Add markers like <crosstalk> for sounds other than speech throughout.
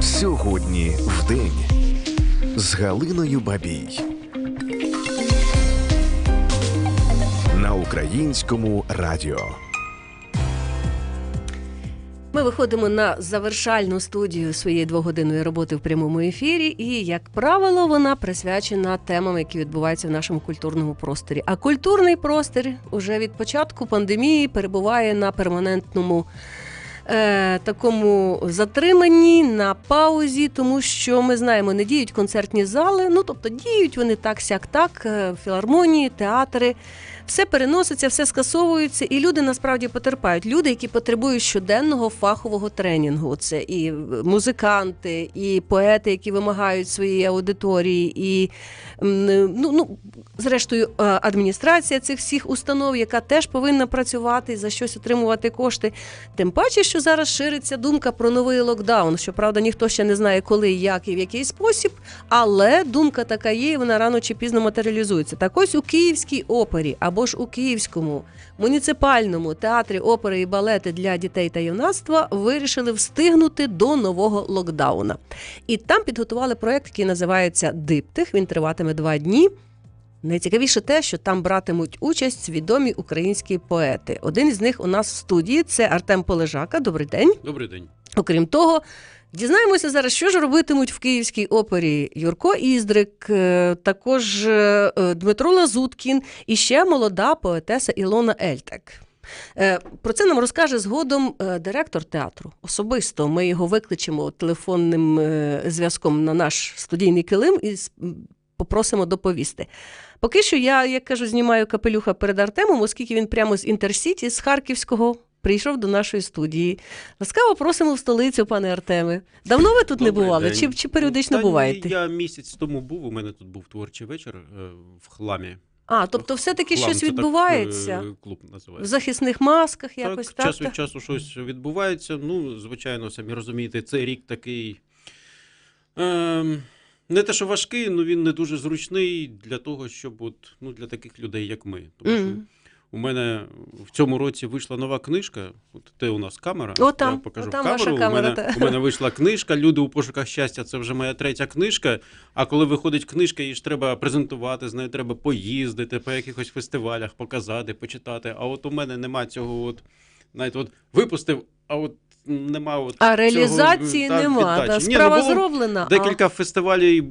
Сьогодні в день з Галиною Бабій. На українському радіо. Ми виходимо на завершальну студію своєї двогодинної роботи в прямому ефірі, і, як правило, вона присвячена темам, які відбуваються в нашому культурному просторі. А культурний простір уже від початку пандемії перебуває на перманентному. Е, такому затриманні на паузі, тому що ми знаємо, не діють концертні зали. Ну тобто діють вони так, сяк, так, е, філармонії, театри. Все переноситься, все скасовується, і люди насправді потерпають. Люди, які потребують щоденного фахового тренінгу. Це і музиканти, і поети, які вимагають своєї аудиторії, і ну, ну зрештою е, адміністрація цих всіх установ, яка теж повинна працювати за щось отримувати кошти. Тим паче, що зараз шириться думка про новий локдаун. Щоправда, ніхто ще не знає, коли, як і в який спосіб, але думка така є, і вона рано чи пізно матеріалізується. Так ось у Київській опері або ж у Київському муніципальному театрі опери і балети для дітей та юнацтва вирішили встигнути до нового локдауна. І там підготували проект, який називається Диптих. Він триватиме два дні. Найцікавіше те, що там братимуть участь відомі українські поети. Один із них у нас в студії це Артем Полежака. Добрий день. Добрий день. Окрім того, дізнаємося зараз, що ж робитимуть в Київській опері Юрко Іздрик, е, також е, е, Дмитро Лазуткін і ще молода поетеса Ілона Ельтек. Про це нам розкаже згодом директор театру. Особисто ми його викличемо телефонним зв'язком на наш студійний килим і попросимо доповісти. Поки що я, як кажу, знімаю капелюха перед Артемом, оскільки він прямо з Інтерсіті, з Харківського, прийшов до нашої студії. Ласкаво просимо в столицю, пане Артеме. Давно ви тут не бували? день. Чи, чи періодично Та буваєте? Я місяць тому був. У мене тут був творчий вечір е, в хламі. А, тобто все-таки Хлам, щось це відбувається е, клуб в захисних масках, якось так, так. час так? від часу щось відбувається. Ну, звичайно, самі розумієте, цей рік такий. Ем, не те, що важкий, але він не дуже зручний для того, щоб от, ну, для таких людей, як ми. Тому що у мене в цьому році вийшла нова книжка. От де у нас камера. О, там, Я покажу о, там камеру. ваша камера, У мене, та. у мене вийшла книжка. Люди у пошуках щастя. Це вже моя третя книжка. А коли виходить книжка, її ж треба презентувати, з нею треба поїздити по якихось фестивалях, показати, почитати. А от у мене нема цього. От, знаєте, от випустив, а от нема от А реалізації та, нема. Та, Ні, ну, справа було зроблена. Декілька фестивалів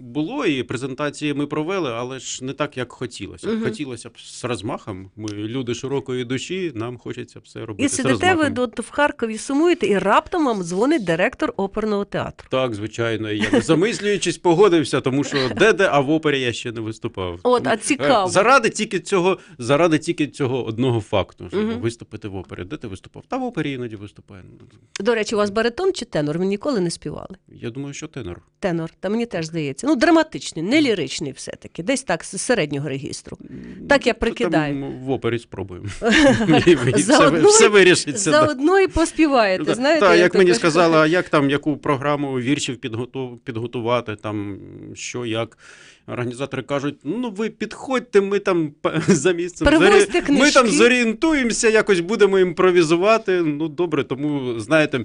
було, і презентації ми провели, але ж не так, як хотілося. Мгм. Хотілося б з розмахом. Ми люди широкої душі, нам хочеться все робити. і сидите ви до, в Харкові, сумуєте, і раптом вам дзвонить директор оперного театру. Так, звичайно, я замислюючись, погодився, тому що де-де, а в опері я ще не виступав. От, а Е, цікаво. Заради тільки цього, заради тільки цього одного факту, щоб Мгм. виступити в опері. Де ти виступав? Та в опері іноді виступає. До речі, у вас баритон чи тенор? Ви ніколи не співали. Я думаю, що тенор. Тенор, та мені теж здається. Ну, драматичний, не ліричний все-таки, десь так з середнього регістру. Так я прикидаю. Там в опері спробуємо. <laughs> Все, вирішиться. да. Заодно і поспіваєте. Так, знаєте, та, як мені також- сказали, а як там яку програму віршів підготу- підготувати, там що як. Організатори кажуть: ну ви підходьте, ми там <laughs> за місцем зорі- ми там зорієнтуємося, якось будемо імпровізувати. Ну добре, тому знаєте,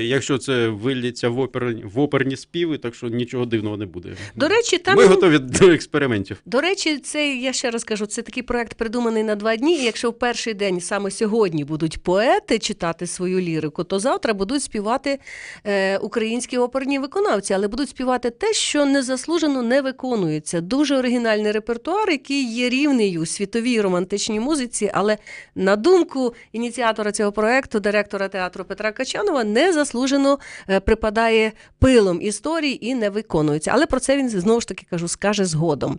якщо це виллється в оперні, в оперні співи, так що нічого дивного не буде. До речі, там ми готові до експериментів. До речі, це я ще раз кажу, це такий проект придуманий на два дні. І якщо в перший день саме сьогодні будуть поети читати свою лірику, то завтра будуть співати е, українські оперні виконавці, але будуть співати те, що незаслужено не виконується. Дуже оригінальний репертуар, який є рівний у світовій романтичній музиці. Але на думку ініціатора цього проекту, директора театру Петра Качанова, незаслужено е, припадає пилом історії і не виконується. Але про це він знову ж таки кажу, скаже згодом.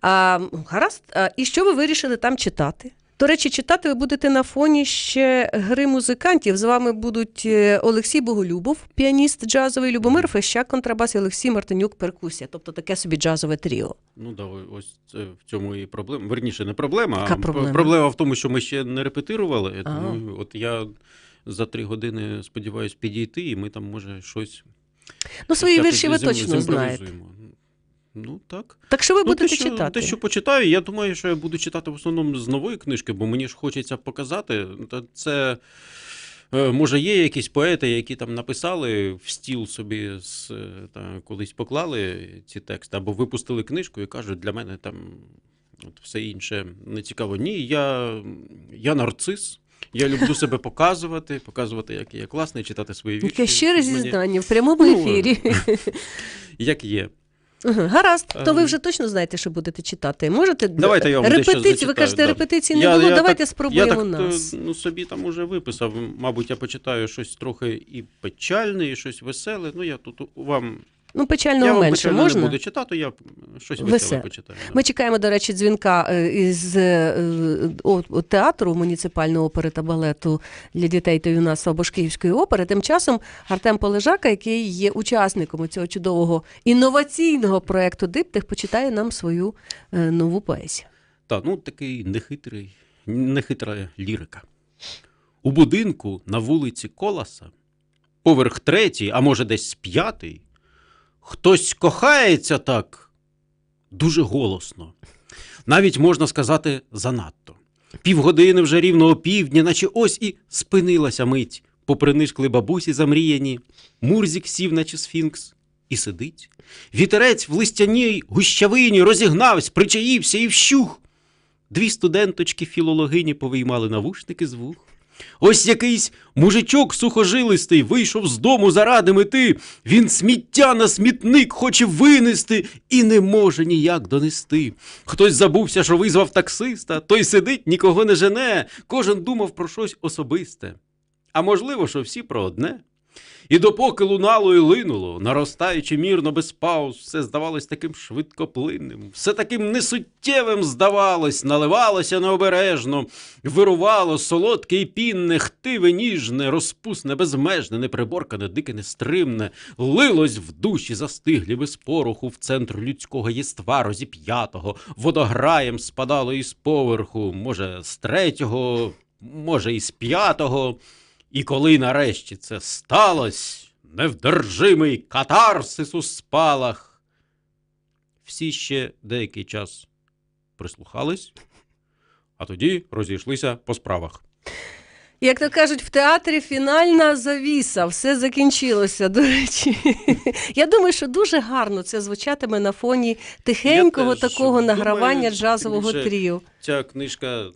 А, гаразд, а, і що ви вирішили там читати? До речі, читати ви будете на фоні ще гри музикантів. З вами будуть е, Олексій Боголюбов, піаніст джазовий, Любомир Фещак, контрабас і Олексій Мартинюк, перкусія. Тобто таке собі джазове тріо. Ну да, ось це в цьому і проблема. Верніше, не проблема, Яка а проблема? проблема в тому, що ми ще не репетирували. Тому от я за три години сподіваюся підійти, і ми там може щось. Ну, свої вірші ви точно знаєте. Ну так. Так що ви ну, будете те, що, читати? Те, що почитаю, я думаю, що я буду читати в основному з нової книжки, бо мені ж хочеться показати. Та Це Е, Може, є якісь поети, які там написали в стіл собі з, е, та, колись поклали ці тексти, або випустили книжку і кажуть, для мене там от все інше не цікаво. Ні, я, я нарцис. Я люблю себе показувати, показувати, як я класний, читати свої вірші. Яке щире зізнання в прямому Ну, ефірі. <laughs> Як є. Гаразд, то ви Ем. вже точно знаєте, що будете читати. Можете Давайте я вам репетиції? Ви кажете, да. репетиції не Я- було. я Давайте так- спробуємо я так, нас. е, Ну, собі там уже виписав. Мабуть, я почитаю щось трохи і печальне, і щось веселе. Ну, я тут вам. Ну, я печального вам менше печальне можна. не буду читати, я щось веселе, почитаю. Ми чекаємо, до речі, дзвінка е, із е, о, театру муніципальної опери та балету для дітей та юнацтва Бошківської опери. Тим часом Артем Полежака, який є учасником цього чудового інноваційного проекту Диптих, почитає нам свою е, нову поезію. Та, ну такий нехитрий, нехитра лірика. У будинку на вулиці Коласа, поверх третій, а може десь п'ятий, хтось кохається так дуже голосно. Навіть можна сказати занадто. Півгодини вже рівно опівдня, наче ось і спинилася мить. Попринишкли бабусі замріяні, Мурзік сів, наче сфінкс, і сидить. Вітерець в листяній гущавині розігнавсь, причаївся і вщух. Дві студенточки філологині повиймали навушники з вух. Ось якийсь мужичок сухожилистий вийшов з дому заради мети. Він сміття на смітник хоче винести і не може ніяк донести. Хтось забувся, що визвав таксиста, той сидить, нікого не жене, кожен думав про щось особисте. А можливо, що всі про одне. І допоки лунало і линуло, наростаючи мірно без пауз, все здавалось таким швидкоплинним, все таким несуттєвим здавалось, наливалося необережно, вирувало солодке і пінне, хтиве, ніжне, розпусне, безмежне, неприборкане, дике, нестримне, лилось в душі застиглі без пороху в центр людського єства розіп'ятого, водограєм спадало із поверху, може, з третього, може, із п'ятого. І коли нарешті це сталося, невдержимий катарсис у спалах, всі ще деякий час прислухались, а тоді розійшлися по справах. Як то кажуть, в театрі фінальна завіса, все закінчилося. До речі, я думаю, що дуже гарно це звучатиме на фоні тихенького теж такого награвання тим джазового тріо. Ця книжка,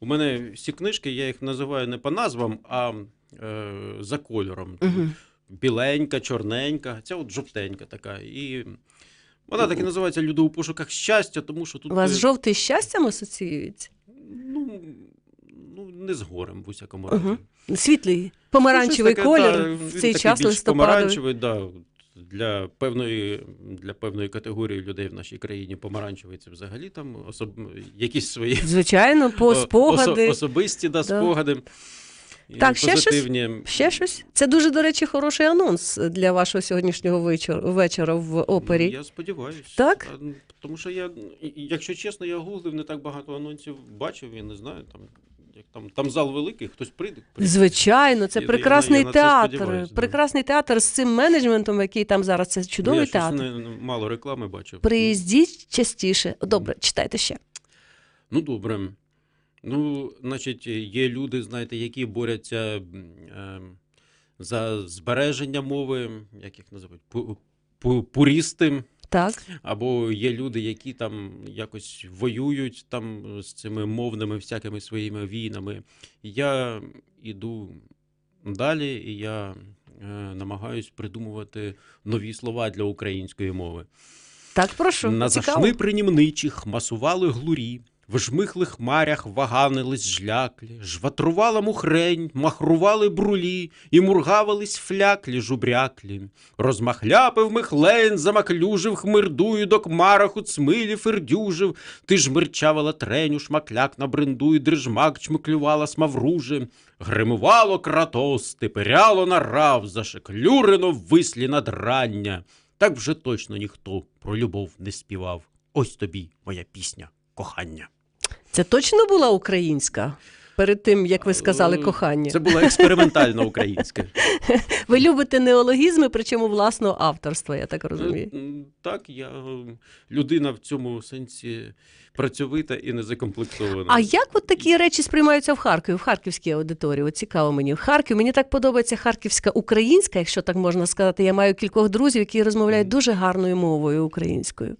у мене всі книжки, я їх називаю не по назвам, а е, за кольором. Угу. Біленька, чорненька, ця от жовтенька така. І вона так і називається Люди у пошуках щастя, тому що тут. У вас е, жовтий з щастям асоціюється? Ну, ну, не з горем, в усякому разі. Угу. Світлий помаранчевий Ну, щось колір таке, да, в він цей такий час більш листопадовий. Помаранчевий, да, для певної, для певної категорії людей в нашій країні помаранчевий це взагалі там особ... якісь свої Звичайно, <laughs> по спогади. осо- особисті да, Да. спогади. і Так, ще щось? Ще щось? Це дуже, до речі, хороший анонс для вашого сьогоднішнього вечора, вечора в опері. Я сподіваюся. Так? Тому що я, якщо чесно, я гуглив, не так багато анонсів бачив, я не знаю. Там, як там, там зал великий, хтось прийде. прийде. Звичайно, це Я- я- прекрасний я на театр. Прекрасний театр з цим менеджментом, який там зараз. Це чудовий я театр. не- мало реклами бачив. Приїздіть частіше. Добре, читайте ще. Ну, добре. Ну, значить, є люди, знаєте, які борються е, за збереження мови, як їх називають, пу- пу- пурісти. Так. Або є люди, які там якось воюють там з цими мовними всякими своїми війнами. Я іду далі, і я е, намагаюсь придумувати нові слова для української мови. Так, прошу. На зашли принімничих масували глурі, в жмихлих хмарях ваганились жляклі, жватрувала мухрень, махрували брулі, і мургавились фляклі жубряклі. Розмахляпив михлень, замаклюжив хмирдую, до кмарах у цмилі фердюжив. Ти ж мирчавила треню, шмакляк на бренду, і дрижмак чмиклювала смавруже. Гримувало кратос, типеряло на рав, зашеклюрено вислі надрання. Так вже точно ніхто про любов не співав. Ось тобі моя пісня, кохання. Це точно була українська? перед тим, як ви сказали Е, кохання. Це було експериментально українське. <laughs> Ви любите неологізми, причому власного авторства, я так розумію. Е, Так, я е, людина в цьому сенсі працьовита і не закомплексована. А як от такі речі сприймаються в Харкові, в харківській аудиторії? От цікаво мені. В Харкові мені так подобається харківська українська, якщо так можна сказати. Я маю кількох друзів, які розмовляють дуже гарною мовою українською,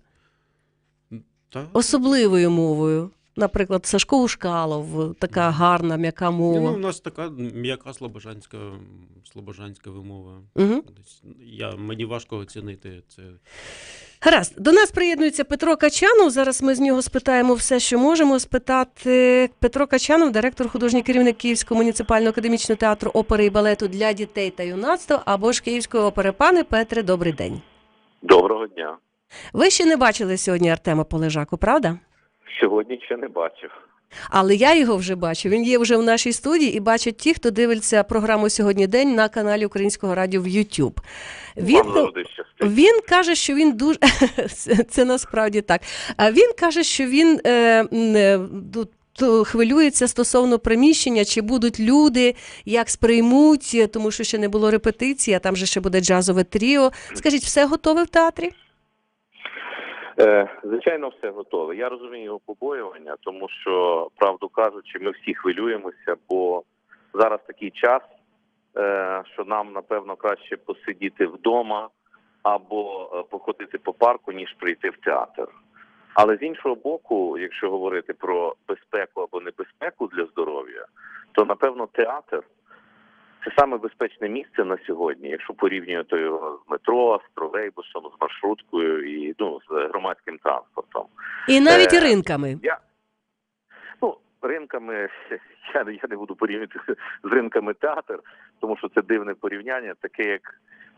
Так? особливою мовою. Наприклад, Сашко Ушкалов, така гарна, м'яка мова. Ну, у нас така м'яка слобожанська, слобожанська вимова. Угу. Я, мені важко оцінити це. Гаразд, до нас приєднується Петро Качанов. Зараз ми з нього спитаємо все, що можемо спитати. Петро Качанов, директор, художній керівник Київського муніципального академічного театру опери і балету для дітей та юнацтва або ж Київської опери. Пане Петре, добрий день. Доброго дня. Ви ще не бачили сьогодні Артема Полежаку, правда? Сьогодні ще не бачив. Але я його вже бачу. Він є вже в нашій студії і бачать ті, хто дивиться програму сьогодні день на каналі Українського радіо в YouTube. Він. Він каже, що він дуже <laughs> це, насправді так. А він каже, що він е, е, тут то хвилюється стосовно приміщення, чи будуть люди, як сприймуть, тому що ще не було репетиції, а там же ще буде джазове тріо. Скажіть, все готове в театрі? Е, звичайно, все готове. Я розумію його побоювання, тому що, правду кажучи, ми всі хвилюємося, бо зараз такий час, е, що нам напевно краще посидіти вдома або е, походити по парку, ніж прийти в театр. Але з іншого боку, якщо говорити про безпеку або небезпеку для здоров'я, то напевно театр це саме безпечне місце на сьогодні, якщо порівнювати його з метро, з тролейбусом, з маршруткою і ну з громадським транспортом. І навіть Е, ринками. Я ну ринками <laughs> я, не- я не буду порівнювати з ринками театр, тому що це дивне порівняння, таке як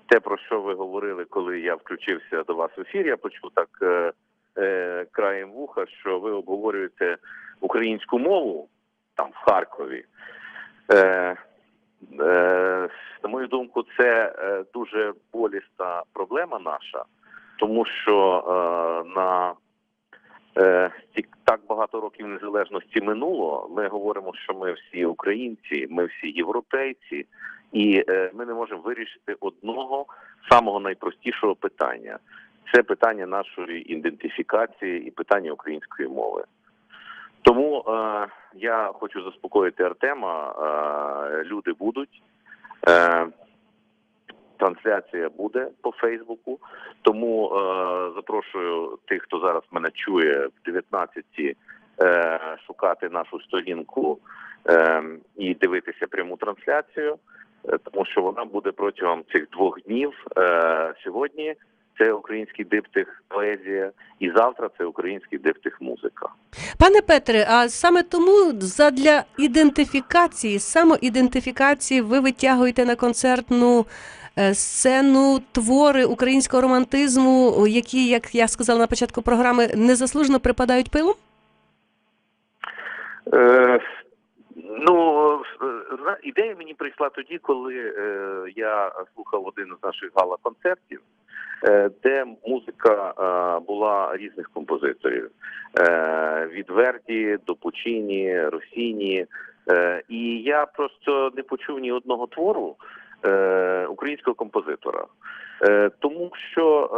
те, про що ви говорили, коли я включився до вас в ефір. Я почув так е, е, краєм вуха, що ви обговорюєте українську мову там в Харкові. Е, на мою думку, це е, дуже болісна проблема наша, тому що е, на е, так багато років незалежності минуло. Ми говоримо, що ми всі українці, ми всі європейці, і е, ми не можемо вирішити одного самого найпростішого питання. Це питання нашої ідентифікації і питання української мови. Тому е, я хочу заспокоїти Артема. Е, люди будуть. Е, трансляція буде по Фейсбуку. Тому е, запрошую тих, хто зараз мене чує в 19-ті, е, шукати нашу сторінку е, і дивитися пряму трансляцію, е, тому що вона буде протягом цих двох днів. Е, сьогодні це український диптих поезія, і завтра це український диптих музика. Пане Петре, а саме тому задля ідентифікації, самоідентифікації, ви витягуєте на концертну е, сцену твори українського романтизму, які, як я сказала на початку програми, незаслужено припадають пилом? Е, ну, е, ідея мені прийшла тоді, коли е, я слухав один з наших гала-концертів, е, де музика була різних композиторів: від Верді до Пучині, Росіні. І я просто не почув ні одного твору українського композитора. Тому що,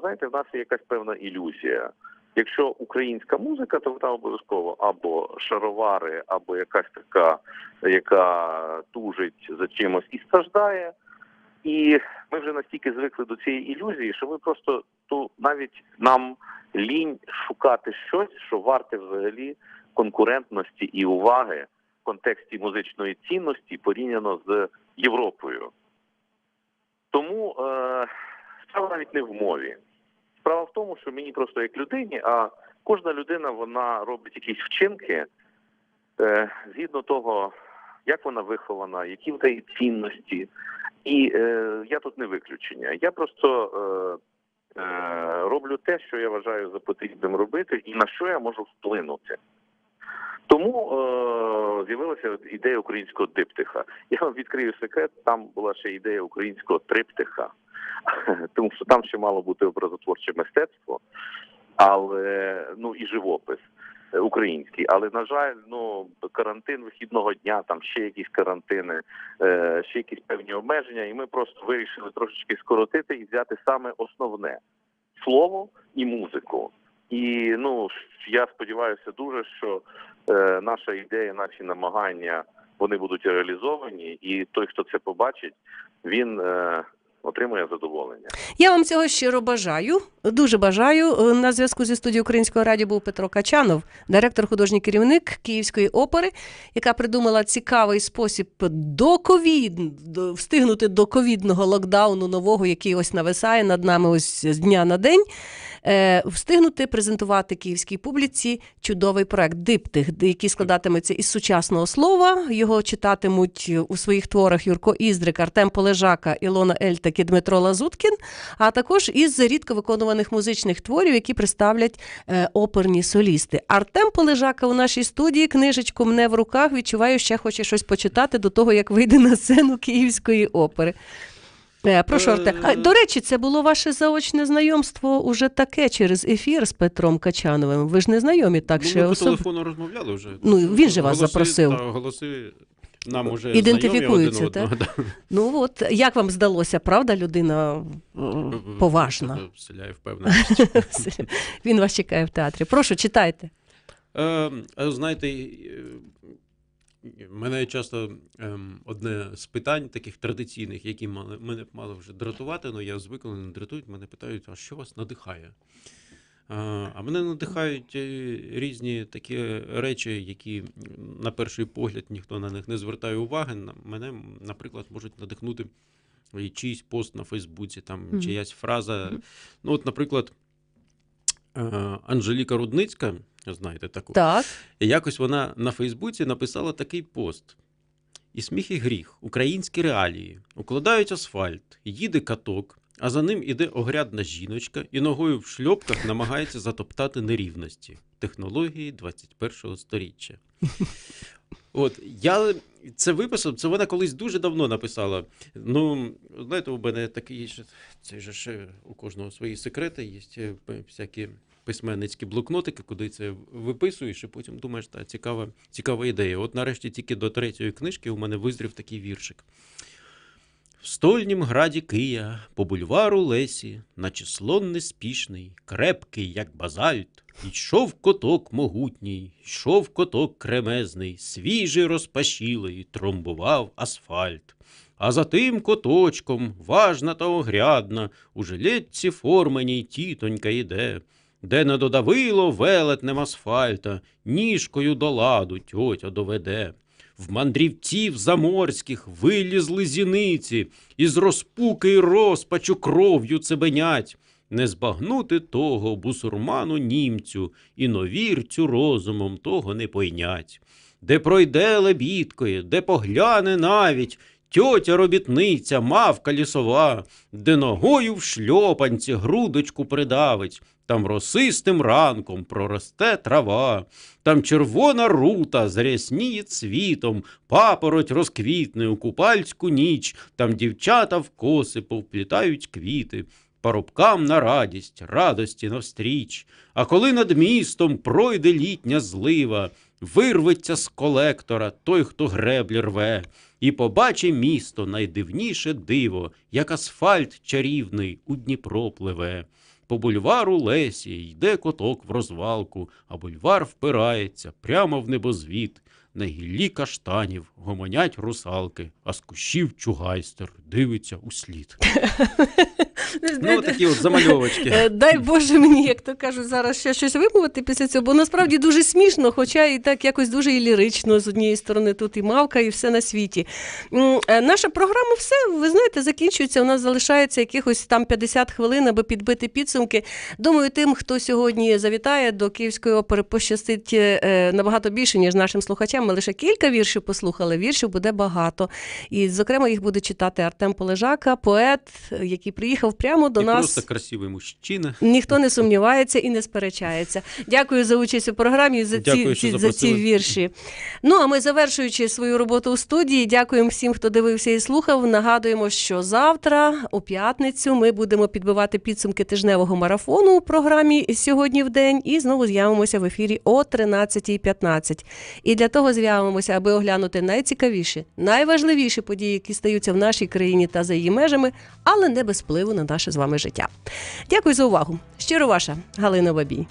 знаєте, в нас є якась певна ілюзія. Якщо українська музика, то вона обов'язково або шаровари, або якась така, яка тужить за чимось і страждає. І ми вже настільки звикли до цієї ілюзії, що ми просто то навіть нам лінь шукати щось, що варте взагалі конкурентності і уваги в контексті музичної цінності порівняно з Європою. Тому е, справа навіть не в мові. Справа в тому, що мені просто як людині, а кожна людина вона робить якісь вчинки е, згідно того, як вона вихована, які в неї цінності. І е, я тут не виключення. Я просто е, е, роблю те, що я вважаю за потрібним робити, і на що я можу вплинути. Тому е, з'явилася ідея українського диптиха. Я вам відкрию секрет, там була ще ідея українського триптиха, <laughs> тому що там ще мало бути образотворче мистецтво, але ну і живопис. е, український. Але на жаль, ну карантин вихідного дня, там ще якісь карантини, е, ще якісь певні обмеження, і ми просто вирішили трошечки скоротити і взяти саме основне слово і музику. І ну я сподіваюся дуже, що е, наша ідея, наші намагання вони будуть реалізовані, і той, хто це побачить, він е, отримує задоволення. Я вам цього щиро бажаю. Дуже бажаю. Е, На зв'язку зі студією Українського радіо був Петро Качанов, директор, художній керівник Київської опери, яка придумала цікавий спосіб до ковід встигнути до ковідного локдауну нового, який ось нависає над нами ось з дня на день. Е, встигнути презентувати київській публіці чудовий проект Диптих, який складатиметься із сучасного слова. Його читатимуть у своїх творах Юрко Іздрик, Артем Полежака, Ілона Ельтак і Дмитро Лазуткін, а також із рідко виконуваних музичних творів, які представлять е, оперні солісти. Артем Полежака у нашій студії книжечку мене в руках. Відчуваю, ще хоче щось почитати до того, як вийде на сцену Київської опери. Е, Прошу, Е, Артем. А, до речі, це було ваше заочне знайомство уже таке через ефір з Петром Качановим. Ви ж не знайомі так ну, ще ми по телефону розмовляли вже. Ну, він же вас Голоси- запросив. Та, голоси нам уже Ідентифікуються, один одного. Ну от як вам здалося, правда, людина е, поважна? Вселяє впевненість. <laughs> Він вас чекає в театрі. Прошу, читайте. Е, е, знаєте, е, мене часто ем, одне з питань таких традиційних, які мене мали вже дратувати, але я звик, коли не дратують, мене питають, а що вас надихає? А мене надихають е, різні такі речі, які на перший погляд ніхто на них не звертає уваги. Мене, наприклад, можуть надихнути чийсь пост на Фейсбуці, там Мгм. чиясь фраза. Ну, от, наприклад, Анжеліка Рудницька, знаєте таку, Так. якось вона на Фейсбуці написала такий пост. І сміх і гріх, українські реалії. Укладають асфальт, їде каток, а за ним іде огрядна жіночка і ногою в шльопках намагається затоптати нерівності. Технології 21-го сторіччя. От я це виписав, це вона колись дуже давно написала. Ну, знаєте, у мене такий це же ще у кожного свої секрети, є е, всякі письменницькі блокнотики, куди це виписуєш, і потім думаєш, та цікава, цікава ідея. От нарешті тільки до третьої книжки у мене визрів такий віршик. В стольнім граді Кия, по бульвару Лесі, наче слон неспішний, крепкий, як базальт, йшов коток могутній, йшов коток кремезний, свіжий розпашілий, тромбував асфальт. А за тим коточком, важна та огрядна, у жилетці форменій тітонька йде, де не додавило велетнем асфальта, ніжкою до ладу тьотя доведе. В мандрівців заморських вилізли зіниці, із розпуки й розпачу кров'ю цебенять. Не збагнути того бусурману німцю, і новірцю розумом того не пойнять. Де пройде лебідкою, де погляне навіть, тьотя робітниця, мавка лісова, де ногою в шльопанці грудочку придавить, там росистим ранком проросте трава, там червона рута зрясніє цвітом, папороть розквітне у купальську ніч, там дівчата в коси повплітають квіти, парубкам на радість, радості навстріч. А коли над містом пройде літня злива, вирветься з колектора той, хто греблі рве, і побачить місто найдивніше диво, як асфальт чарівний у Дніпро пливе. По бульвару Лесі йде коток в розвалку, а бульвар впирається прямо в небозвіт. На гіллі каштанів гомонять русалки, а з кущів чугайстер дивиться у слід. <laughs> Ну, такі от замальовочки. Е, Дай Боже мені, як то кажуть, зараз ще щось вимовити після цього, бо насправді дуже смішно, хоча і так якось дуже і лірично з однієї сторони тут і мавка, і все на світі. Е, Наша програма все, ви знаєте, закінчується. У нас залишається якихось там 50 хвилин, аби підбити підсумки. Думаю, тим, хто сьогодні завітає до Київської опери, пощастить е, набагато більше, ніж нашим слухачам. Ми лише кілька віршів послухали. Віршів буде багато. І, зокрема, їх буде читати Артем Полежака, поет, який приїхав прямо до І нас. просто красивий мужчина. Ніхто не сумнівається і не сперечається. Дякую за участь у програмі і за ці, Дякую, ці, за ці вірші. Ну а ми, завершуючи свою роботу у студії, дякуємо всім, хто дивився і слухав. Нагадуємо, що завтра, у п'ятницю, ми будемо підбивати підсумки тижневого марафону у програмі сьогодні в день і знову з'явимося в ефірі о 13.15. І для того з'явимося, аби оглянути найцікавіші, найважливіші події, які стаються в нашій країні та за її межами, але не без впливу на наше з вами життя. Дякую за увагу. Щиро ваша Галина Бабій.